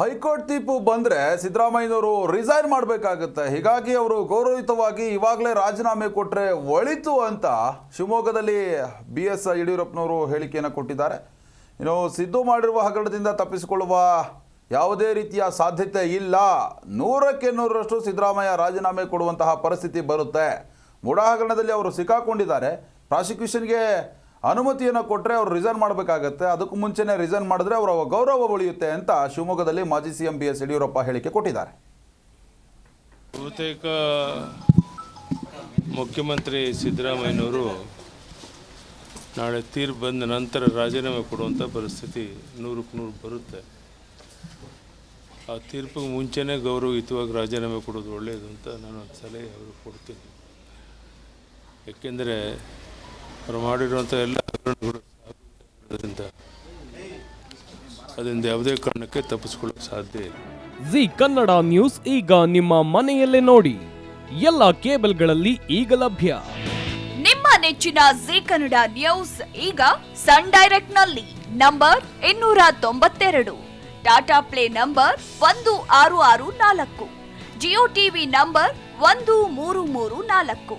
High court ತೀರ್ಪು ಬಂದ್ರೆ ಸಿದ್ದರಾಮಯ್ಯನವರು ರಿಸೈನ್ ಮಾಡಬೇಕಾಗುತ್ತೆ. ಹೀಗಾಗಿ ಅವರು ಗೌರವಯುತವಾಗಿ ಇವಾಗಲೇ ರಾಜೀನಾಮೆ ಕೊಟ್ಟರೆ ಒಳಿತು ಅಂತ ಶಿವಮೊಗ್ಗದಲ್ಲಿ ಬಿ ಎಸ್ ಯಡಿಯೂರಪ್ಪನವರು ಹೇಳಿಕೆಯನ್ನು ಕೊಟ್ಟಿದ್ದಾರೆ. ಇನ್ನು ಸಿದ್ದು ಮಾಡಿರುವ ಹಗರಣದಿಂದ ತಪ್ಪಿಸಿಕೊಳ್ಳುವ ಯಾವುದೇ ರೀತಿಯ ಸಾಧ್ಯತೆ ಇಲ್ಲ. ನೂರಕ್ಕೆ ನೂರರಷ್ಟು ಸಿದ್ದರಾಮಯ್ಯ ರಾಜೀನಾಮೆ ಕೊಡುವಂತಹ ಪರಿಸ್ಥಿತಿ ಬರುತ್ತೆ. ಮೂಡ ಹಗರಣದಲ್ಲಿ ಅವರು ಸಿಕ್ಕಾಕೊಂಡಿದ್ದಾರೆ. ಪ್ರಾಸಿಕ್ಯೂಷನ್ಗೆ ಅನುಮತಿಯನ್ನು ಕೊಟ್ಟರೆ ಅವರು ರಿಸೈನ್ ಮಾಡಬೇಕಾಗತ್ತೆ. ಅದಕ್ಕೂ ಮುಂಚೆನೇ ರಿಸೈನ್ ಮಾಡಿದ್ರೆ ಅವರ ಗೌರವ ಉಳಿಯುತ್ತೆ ಅಂತ ಶಿವಮೊಗ್ಗದಲ್ಲಿ ಮಾಜಿ ಸಿಎಂ ಬಿ ಎಸ್ ಯಡಿಯೂರಪ್ಪ ಹೇಳಿಕೆ ಕೊಟ್ಟಿದ್ದಾರೆ. ಬಹುತೇಕ ಮುಖ್ಯಮಂತ್ರಿ ಸಿದ್ದರಾಮಯ್ಯನವರು ನಾಳೆ ತೀರ್ಪು ಬಂದ ನಂತರ ರಾಜೀನಾಮೆ ಕೊಡುವಂಥ ಪರಿಸ್ಥಿತಿ ನೂರಕ್ಕೆ ನೂರು ಬರುತ್ತೆ. ಆ ತೀರ್ಪಿಗೆ ಮುಂಚೆನೇ ಗೌರವಯುತವಾಗಿ ರಾಜೀನಾಮೆ ಕೊಡೋದು ಒಳ್ಳೆಯದು ಅಂತ ನಾನು ಸಲಹೆ ಅವ್ರಿಗೆ ಕೊಡ್ತೀನಿ. ಯಾಕೆಂದರೆ ಅವ್ರು ಮಾಡಿರುವಂಥ ಎಲ್ಲ ಹಗರಣಗಳು ಅದರಿಂದ ಯಾವುದೇ ಕಾರಣಕ್ಕೆ ತಪ್ಪಿಸ್ಕೊಳ್ಳೋಕೆ ಸಾಧ್ಯ ಇಲ್ಲ. ಜಿ ಕನ್ನಡ ನ್ಯೂಸ್ ಈಗ ನಿಮ್ಮ ಮನೆಯಲ್ಲೇ ನೋಡಿ. ಎಲ್ಲ ಕೇಬಲ್ಗಳಲ್ಲಿ ಈಗ ಲಭ್ಯ. ನಿಮ್ಮ ನೆಚ್ಚಿನ ಜಿ ಕನ್ನಡ ನ್ಯೂಸ್ ಈಗ ಸನ್ ಡೈರೆಕ್ಟ್ನಲ್ಲಿ ನಂಬರ್ ಇನ್ನೂರ ತೊಂಬತ್ತೆರಡು. ಟಾಟಾ ಪ್ಲೇ ನಂಬರ್ ಒಂದು ಆರು ಆರು ನಾಲ್ಕು. ಜಿಯೋ ಟಿವಿ ನಂಬರ್ ಒಂದು ಮೂರು ಮೂರು ನಾಲ್ಕು.